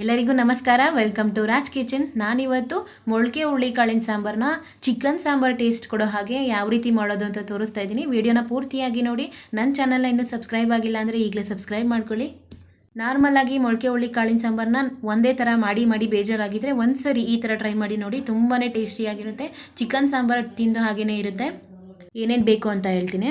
ಎಲ್ಲರಿಗೂ ನಮಸ್ಕಾರ. Welcome to Raj kitchen ನಾನಿವತ್ತು ಮೊಳಕೆ ಹುಳಿಕಾಳಿನ ಸಾಂಬಾರನ್ನ ಚಿಕನ್ ಸಾಂಬಾರ್ ಟೇಸ್ಟ್ ಕೊಡೋ ಹಾಗೆ ಯಾವ ರೀತಿ ಮಾಡೋದು ಅಂತ ತೋರಿಸ್ತಾ ಇದ್ದೀನಿ. ವಿಡಿಯೋನ ಪೂರ್ತಿಯಾಗಿ ನೋಡಿ. ನನ್ನ ಚಾನಲ್ನ ಇನ್ನೂ ಸಬ್ಸ್ಕ್ರೈಬ್ ಆಗಿಲ್ಲ ಅಂದರೆ ಈಗಲೇ ಸಬ್ಸ್ಕ್ರೈಬ್ ಮಾಡ್ಕೊಳ್ಳಿ. ನಾರ್ಮಲ್ ಆಗಿ ಮೊಳಕೆ ಹುಳಿ ಕಾಳಿನ ಸಾಂಬಾರನ್ನ ಒಂದೇ ಥರ ಮಾಡಿ ಮಾಡಿ ಬೇಜಾರಾಗಿದ್ದರೆ ಒಂದು ಸರಿ ಈ ಥರ ಟ್ರೈ ಮಾಡಿ ನೋಡಿ. ತುಂಬಾ ಟೇಸ್ಟಿಯಾಗಿರುತ್ತೆ ಚಿಕನ್ ಸಾಂಬಾರು ತಿಂದು ಹಾಗೇ ಇರುತ್ತೆ. ಏನೇನು ಬೇಕು ಅಂತ ಹೇಳ್ತೀನಿ.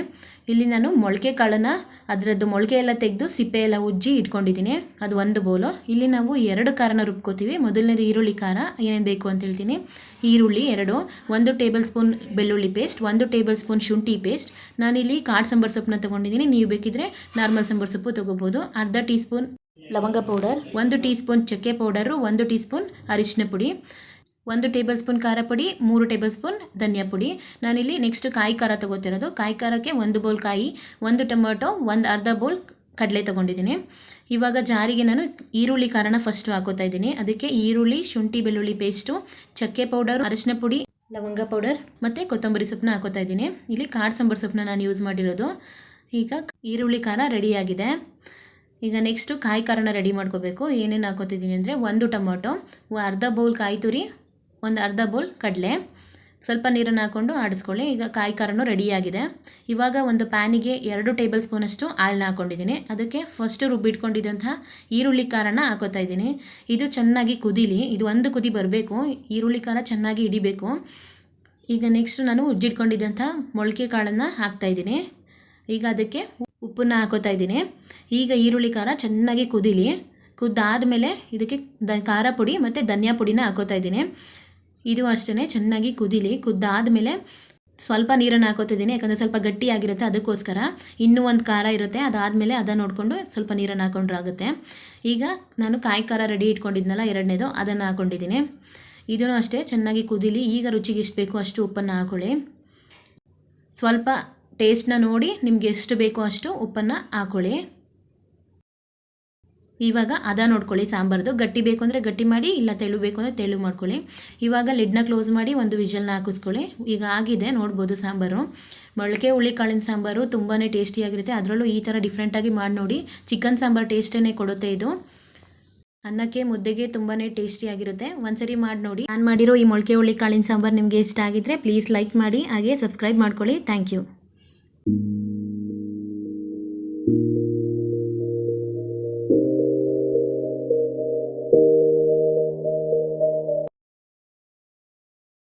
ಇಲ್ಲಿ ನಾನು ಮೊಳಕೆ ಕಾಳನ್ನು, ಅದರದ್ದು ಮೊಳಕೆ ಎಲ್ಲ ತೆಗೆದು ಸಿಪ್ಪೆ ಎಲ್ಲ ಉಜ್ಜಿ ಇಟ್ಕೊಂಡಿದ್ದೀನಿ. ಅದು ಒಂದು ಬೋಲು. ಇಲ್ಲಿ ನಾವು ಎರಡು ಖಾರನ ರುಬ್ಕೋತೀವಿ. ಮೊದಲನೇದು ಈರುಳ್ಳಿ ಖಾರ, ಏನೇನು ಬೇಕು ಅಂತ ಹೇಳ್ತೀನಿ. ಈರುಳ್ಳಿ ಎರಡು, ಒಂದು ಟೇಬಲ್ ಸ್ಪೂನ್ ಬೆಳ್ಳುಳ್ಳಿ ಪೇಸ್ಟ್, ಒಂದು ಟೇಬಲ್ ಸ್ಪೂನ್ ಶುಂಠಿ ಪೇಸ್ಟ್. ನಾನಿಲ್ಲಿ ಕಾಡು ಸಾಂಬಾರು ಸೊಪ್ಪನ್ನ ತೊಗೊಂಡಿದ್ದೀನಿ. ನೀವು ಬೇಕಿದ್ರೆ ನಾರ್ಮಲ್ ಸಾಂಬಾರು ಸೊಪ್ಪು ತೊಗೋಬೋದು. ಅರ್ಧ ಟೀ ಸ್ಪೂನ್ ಲವಂಗ ಪೌಡರ್, ಒಂದು ಟೀ ಸ್ಪೂನ್ ಚಕ್ಕೆ ಪೌಡರು, ಒಂದು ಟೀ ಸ್ಪೂನ್ ಅರಿಶಿನ ಪುಡಿ. ಒಂದು ಟೇಬಲ್ ಸ್ಪೂನ್ ಖಾರ ಪುಡಿ, ಮೂರು ಟೇಬಲ್ ಸ್ಪೂನ್ ಧನಿಯಾ ಪುಡಿ. ನಾನಿಲ್ಲಿ ನೆಕ್ಸ್ಟ್ ಕಾಯಿ ಖಾರ ತಗೋತಿರೋದು. ಕಾಯಿ ಖಾರಕ್ಕೆ ಒಂದು ಬೌಲ್ ಕಾಯಿ, ಒಂದು ಟೊಮೊಟೊ, ಒಂದು ಅರ್ಧ ಬೌಲ್ ಕಡಲೆ ತಗೊಂಡಿದ್ದೀನಿ. ಇವಾಗ ಜಾರಿಗೆ ನಾನು ಈರುಳ್ಳಿ ಖಾರನ ಫಸ್ಟು ಹಾಕೋತಾ ಇದ್ದೀನಿ. ಅದಕ್ಕೆ ಈರುಳ್ಳಿ, ಶುಂಠಿ ಬೆಳ್ಳುಳ್ಳಿ ಪೇಸ್ಟು ಚಕ್ಕೆ ಪೌಡರ್ ಅರಶಿನ ಪುಡಿ, ಲವಂಗ ಪೌಡರ್ ಮತ್ತು ಕೊತ್ತಂಬರಿ ಸೊಪ್ಪನ್ನ ಹಾಕೋತಾ ಇದ್ದೀನಿ. ಇಲ್ಲಿ ಕಾಡು ಸಾಂಬಾರು ಸೊಪ್ಪನ್ನ ನಾನು ಯೂಸ್ ಮಾಡಿರೋದು. ಈಗ ಈರುಳ್ಳಿ ಖಾರ ರೆಡಿಯಾಗಿದೆ ಈಗ ನೆಕ್ಸ್ಟು ಕಾಯಿ ಖಾರನ ರೆಡಿ ಮಾಡ್ಕೋಬೇಕು. ಏನೇನು ಹಾಕೋತಿದ್ದೀನಿ ಅಂದರೆ ಒಂದು ಟೊಮೊಟೊ, ಅರ್ಧ ಬೌಲ್ ಕಾಯಿ ತುರಿ ಒಂದು ಅರ್ಧ ಬೌಲ್ ಕಡಲೆ, ಸ್ವಲ್ಪ ನೀರನ್ನು ಹಾಕ್ಕೊಂಡು ಆಡಿಸ್ಕೊಳ್ಳಿ. ಈಗ ಕಾಯಿ ಖಾರನೂ ರೆಡಿಯಾಗಿದೆ. ಇವಾಗ ಒಂದು ಪ್ಯಾನಿಗೆ ಎರಡು ಟೇಬಲ್ ಸ್ಪೂನಷ್ಟು ಆಯಿಲ್ನ ಹಾಕ್ಕೊಂಡಿದ್ದೀನಿ ಅದಕ್ಕೆ ಫಸ್ಟು ರುಬ್ಬಿಟ್ಕೊಂಡಿದ್ದಂಥ ಈರುಳ್ಳಿ ಖಾರನ ಹಾಕೋತಾ ಇದ್ದೀನಿ. ಇದು ಚೆನ್ನಾಗಿ ಕುದೀಲಿ. ಇದು ಒಂದು ಕುದಿ ಬರಬೇಕು. ಈರುಳ್ಳಿ ಖಾರ ಚೆನ್ನಾಗಿ ಹಿಡಿಬೇಕು. ಈಗ ನೆಕ್ಸ್ಟ್ ನಾನು ಉಜ್ಜಿಟ್ಕೊಂಡಿದ್ದಂಥ ಮೊಳಕೆ ಕಾಳನ್ನು ಹಾಕ್ತಾಯಿದ್ದೀನಿ ಈಗ ಅದಕ್ಕೆ ಉಪ್ಪನ್ನು ಹಾಕೋತಾ ಇದ್ದೀನಿ. ಈಗ ಈರುಳ್ಳಿ ಖಾರ ಚೆನ್ನಾಗಿ ಕುದೀಲಿ. ಕುದ್ದಾದಮೇಲೆ ಇದಕ್ಕೆ ದ ಖಾರ ಪುಡಿ ಮತ್ತು ಧನಿಯಾ ಪುಡಿನ ಹಾಕೋತಾ ಇದ್ದೀನಿ. ಇದು ಅಷ್ಟೇ ಚೆನ್ನಾಗಿ ಕುದಿಲಿ. ಕುದ್ದಾದಮೇಲೆ ಸ್ವಲ್ಪ ನೀರನ್ನು ಹಾಕೋತಿದ್ದೀನಿ, ಯಾಕಂದರೆ ಸ್ವಲ್ಪ ಗಟ್ಟಿಯಾಗಿರುತ್ತೆ ಅದಕ್ಕೋಸ್ಕರ. ಇನ್ನೂ ಒಂದು ಖಾರ ಇರುತ್ತೆ, ಅದಾದಮೇಲೆ ಅದನ್ನು ನೋಡಿಕೊಂಡು ಸ್ವಲ್ಪ ನೀರನ್ನು ಹಾಕೊಂಡ್ರೆ ಆಗುತ್ತೆ. ಈಗ ನಾನು ಕಾಯಿ ಖಾರ ರೆಡಿ ಇಟ್ಕೊಂಡಿದ್ನಲ್ಲ, ಎರಡನೇದು, ಅದನ್ನು ಹಾಕ್ಕೊಂಡಿದ್ದೀನಿ ಇದೂ ಅಷ್ಟೇ, ಚೆನ್ನಾಗಿ ಕುದಿಲಿ. ಈಗ ರುಚಿಗೆ ಎಷ್ಟು ಬೇಕೋ ಅಷ್ಟು ಉಪ್ಪನ್ನು ಹಾಕೊಳ್ಳಿ. ಸ್ವಲ್ಪ ಟೇಸ್ಟ್ನ ನೋಡಿ ನಿಮಗೆ ಎಷ್ಟು ಬೇಕೋ ಅಷ್ಟು ಉಪ್ಪನ್ನು ಹಾಕೊಳ್ಳಿ. ಇವಾಗ ಅದ ನೋಡ್ಕೊಳ್ಳಿ, ಸಾಂಬಾರ್ದು. ಗಟ್ಟಿ ಬೇಕು ಅಂದರೆ ಗಟ್ಟಿ ಮಾಡಿ, ಇಲ್ಲ ತೆಳು ಬೇಕು ಅಂದರೆ ತೆಳು ಮಾಡ್ಕೊಳ್ಳಿ. ಇವಾಗ ಲಿಡ್ನ ಕ್ಲೋಸ್ ಮಾಡಿ ಒಂದು ವಿಷಲ್ನ ಹಾಕಿಸ್ಕೊಳ್ಳಿ. ಈಗ ಆಗಿದೆ, ನೋಡ್ಬೋದು ಸಾಂಬಾರು. ಮೊಳಕೆ ಹುಳಿ ಕಾಳಿನ ಸಾಂಬಾರು ತುಂಬಾ ಟೇಸ್ಟಿಯಾಗಿರುತ್ತೆ ಅದರಲ್ಲೂ ಈ ಥರ ಡಿಫ್ರೆಂಟಾಗಿ ಮಾಡಿ ನೋಡಿ. ಚಿಕನ್ ಸಾಂಬಾರು ಟೇಸ್ಟೇ ಕೊಡುತ್ತೆ ಇದು. ಅನ್ನಕ್ಕೆ, ಮುದ್ದೆಗೆ ತುಂಬಾ ಟೇಸ್ಟಿಯಾಗಿರುತ್ತೆ ಒಂದ್ಸರಿ ಮಾಡಿ ನೋಡಿ. ನಾನು ಮಾಡಿರೋ ಈ ಮೊಳಕೆ ಹುಳಿ ಕಾಳಿನ ಸಾಂಬಾರು ನಿಮಗೆ ಇಷ್ಟ ಆಗಿದ್ರೆ ಪ್ಲೀಸ್ ಲೈಕ್ ಮಾಡಿ, ಹಾಗೆ ಸಬ್ಸ್ಕ್ರೈಬ್ ಮಾಡ್ಕೊಳ್ಳಿ. Thank you.